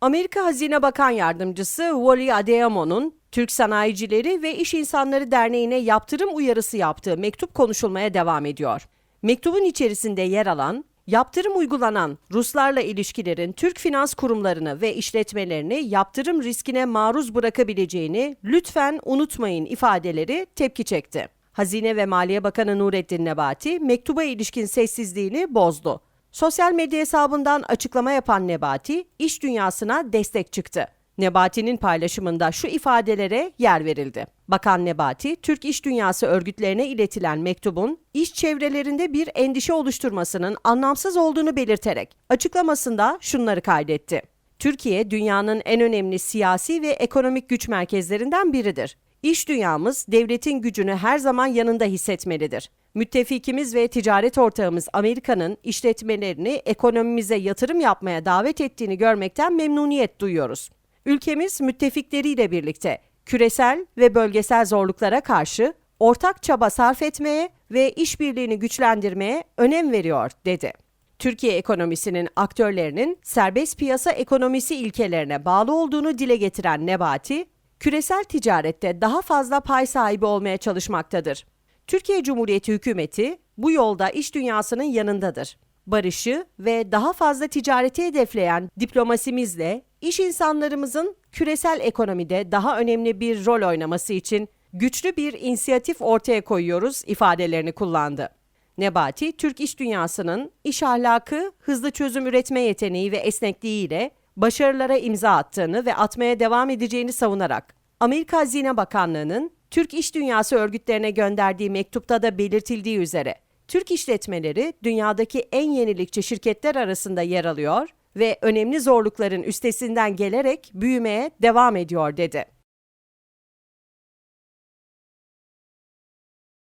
Amerika Hazine Bakan Yardımcısı Wally Adeyamo'nun Türk Sanayicileri ve İş İnsanları Derneği'ne yaptırım uyarısı yaptığı mektup konuşulmaya devam ediyor. Mektubun içerisinde yer alan, yaptırım uygulanan Ruslarla ilişkilerin Türk finans kurumlarını ve işletmelerini yaptırım riskine maruz bırakabileceğini lütfen unutmayın ifadeleri tepki çekti. Hazine ve Maliye Bakanı Nurettin Nebati mektuba ilişkin sessizliğini bozdu. Sosyal medya hesabından açıklama yapan Nebati, iş dünyasına destek çıktı. Nebati'nin paylaşımında şu ifadelere yer verildi. Bakan Nebati, Türk İş Dünyası örgütlerine iletilen mektubun iş çevrelerinde bir endişe oluşturmasının anlamsız olduğunu belirterek açıklamasında şunları kaydetti. Türkiye dünyanın en önemli siyasi ve ekonomik güç merkezlerinden biridir. İş dünyamız devletin gücünü her zaman yanında hissetmelidir. Müttefikimiz ve ticaret ortağımız Amerika'nın işletmelerini ekonomimize yatırım yapmaya davet ettiğini görmekten memnuniyet duyuyoruz. Ülkemiz müttefikleriyle birlikte küresel ve bölgesel zorluklara karşı ortak çaba sarf etmeye ve işbirliğini güçlendirmeye önem veriyor, dedi. Türkiye ekonomisinin aktörlerinin serbest piyasa ekonomisi ilkelerine bağlı olduğunu dile getiren Nebati, küresel ticarette daha fazla pay sahibi olmaya çalışmaktadır. Türkiye Cumhuriyeti hükümeti bu yolda iş dünyasının yanındadır. Barışı ve daha fazla ticareti hedefleyen diplomasimizle iş insanlarımızın küresel ekonomide daha önemli bir rol oynaması için güçlü bir inisiyatif ortaya koyuyoruz ifadelerini kullandı. Nebati, Türk iş dünyasının iş ahlakı, hızlı çözüm üretme yeteneği ve esnekliğiyle başarılara imza attığını ve atmaya devam edeceğini savunarak Amerika Hazine Bakanlığı'nın Türk İş Dünyası örgütlerine gönderdiği mektupta da belirtildiği üzere Türk işletmeleri dünyadaki en yenilikçi şirketler arasında yer alıyor ve önemli zorlukların üstesinden gelerek büyümeye devam ediyor dedi.